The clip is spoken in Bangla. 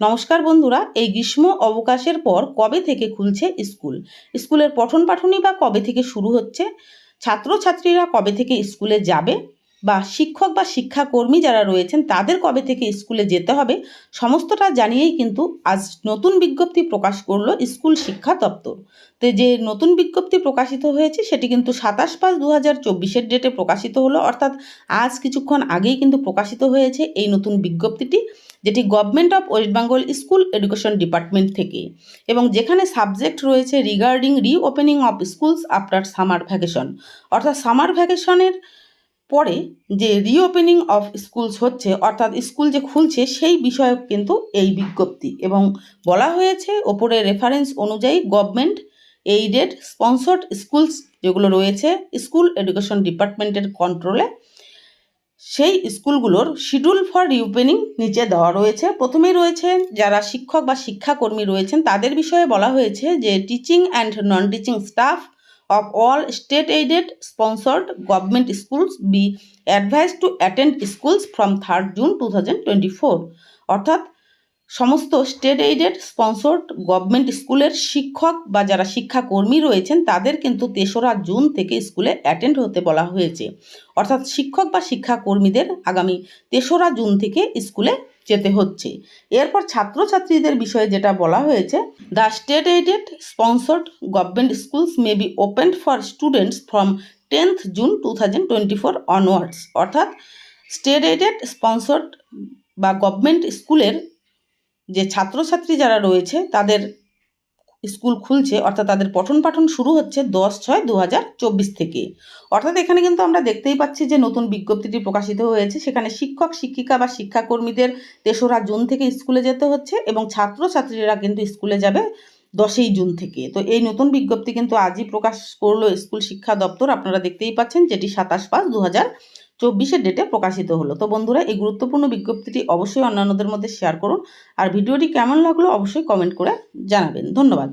নমস্কার বন্ধুরা, এই গ্রীষ্ম অবকাশের পর কবে থেকে খুলছে স্কুল? স্কুলের পঠন পাঠনই বা কবে থেকে শুরু হচ্ছে? ছাত্রছাত্রীরা কবে থেকে স্কুলে যাবে? বা শিক্ষক বা শিক্ষাকর্মী যারা রয়েছেন, তাদের কবে থেকে স্কুলে যেতে হবে? সমস্তটা জানিয়েই কিন্তু আজ নতুন বিজ্ঞপ্তি প্রকাশ করল স্কুল শিক্ষা দপ্তর। তো যে নতুন বিজ্ঞপ্তি প্রকাশিত হয়েছে, সেটি কিন্তু সাতাশ পাঁচ দু হাজার চব্বিশের ডেটে প্রকাশিত হলো। অর্থাৎ আজ কিছুক্ষণ আগেই কিন্তু প্রকাশিত হয়েছে এই নতুন বিজ্ঞপ্তিটি, যেটি government of West Bengal school education department থেকে। এবং যেখানে সাবজেক্ট রয়েছে regarding reopening of schools after summer vacation অর্থাৎ সামার ভ্যাকেশনের পরে যে রিওপেনিং অফ স্কুলস হচ্ছে, অর্থাৎ স্কুল যে খুলছে, সেই বিষয়ক কিন্তু এই বিজ্ঞপ্তি। এবং বলা হয়েছে, ওপরে রেফারেন্স অনুযায়ী গভর্নমেন্ট এইডেড স্পন্সর্ড স্কুলস যেগুলো রয়েছে স্কুল এডুকেশন ডিপার্টমেন্টের কন্ট্রোলে সেই স্কুলগুলোর শিডিউল ফর রিওপেনিং নিচে দেওয়া রয়েছে। প্রথমেই রয়েছে, যারা শিক্ষক বা শিক্ষাকর্মী রয়েছেন, তাদের বিষয়ে বলা হয়েছে যে teaching and non teaching staff aided sponsored government schools be advise to attend schools from third June two thousand twenty four অর্থাৎ সমস্ত স্টেট এইডেড স্পন্সর্ড গভর্নমেন্ট স্কুলের শিক্ষক বা যারা শিক্ষাকর্মী রয়েছেন, তাদের কিন্তু তেসরা জুন থেকে স্কুলে অ্যাটেন্ড হতে বলা হয়েছে। অর্থাৎ শিক্ষক বা শিক্ষাকর্মীদের আগামী তেসরা জুন থেকে স্কুলে যেতে হচ্ছে। এরপর ছাত্রছাত্রীদের বিষয়ে যেটা বলা হয়েছে the state aided sponsored government schools may be open for students from tenth June two thousand twenty four onwards অর্থাৎ স্টেট এইডেড স্পন্সর্ড বা গভর্নমেন্ট স্কুলের যে ছাত্রছাত্রী যারা রয়েছে, তাদের স্কুল খুলছে, অর্থাৎ তাদের পঠন পাঠন শুরু হচ্ছে দশ ছয় দু থেকে। অর্থাৎ এখানে কিন্তু আমরা দেখতেই পাচ্ছি যে নতুন বিজ্ঞপ্তিটি প্রকাশিত হয়েছে, সেখানে শিক্ষক, শিক্ষিকা বা শিক্ষাকর্মীদের তেসরা জুন থেকে স্কুলে যেতে হচ্ছে এবং ছাত্রছাত্রীরা কিন্তু স্কুলে যাবে দশই জুন থেকে। তো এই নতুন বিজ্ঞপ্তি কিন্তু আজই প্রকাশ করল স্কুল শিক্ষা দপ্তর, আপনারা দেখতেই পাচ্ছেন যেটি সাতাশ পাঁচ দু চব্বিশের ডেটে প্রকাশিত হলো। তো বন্ধুরা, এই গুরুত্বপূর্ণ বিজ্ঞপ্তিটি অবশ্যই অন্যান্যদের মধ্যে শেয়ার করুন। আর ভিডিওটি কেমন লাগল অবশ্যই কমেন্ট করে জানাবেন। ধন্যবাদ।